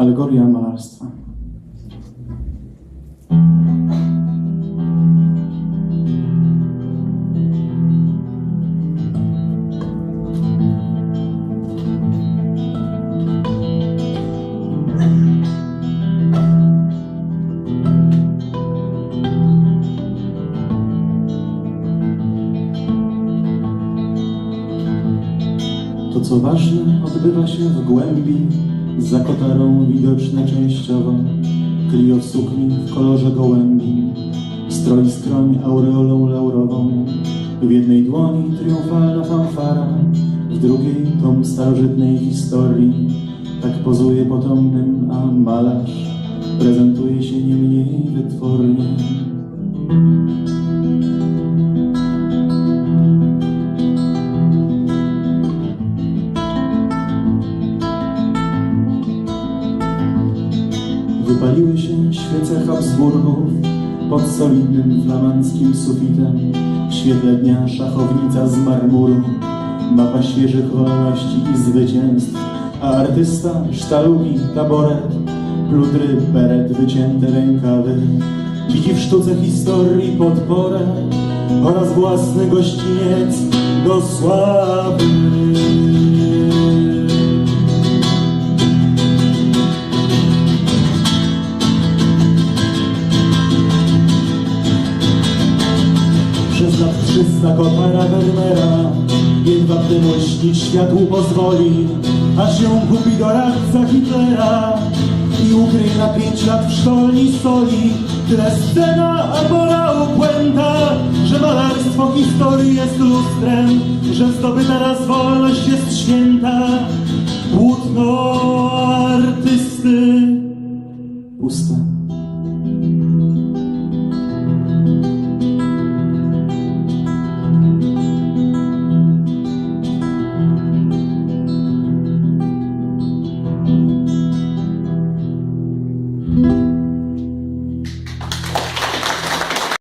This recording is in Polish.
Alegoria malarstwa. To, co ważne, odbywa się w głębi, za kotarą widoczne częściowo. Klio w sukni w kolorze gołębi, stroi skroń aureolą laurową. W jednej dłoni triumfalna fanfara, w drugiej tom starożytnej historii. Tak pozuje potomnym, a malarz prezentuje się nie mniej Wypaliły się świece Habsburgów pod solidnym flamandzkim sufitem. W świetle dnia szachownica z marmuru, mapa świeżych wolności i zwycięstw, a artysta sztalugi, taboret, pludry, beret, wycięte rękawy. Widzi w sztuce historii podporę oraz własny gościniec do sławy. Przez lat 300 kotara Wermera. Jedwabny śnić światłu pozwoli Aż ją kupi doradca Hitlera I ukryje na pięć lat w szkolni soli. Tyle scena, a morał puenta Że malarstwo historii jest lustrem Że zdobyta raz wolność jest święta. Płótno artysty. Puste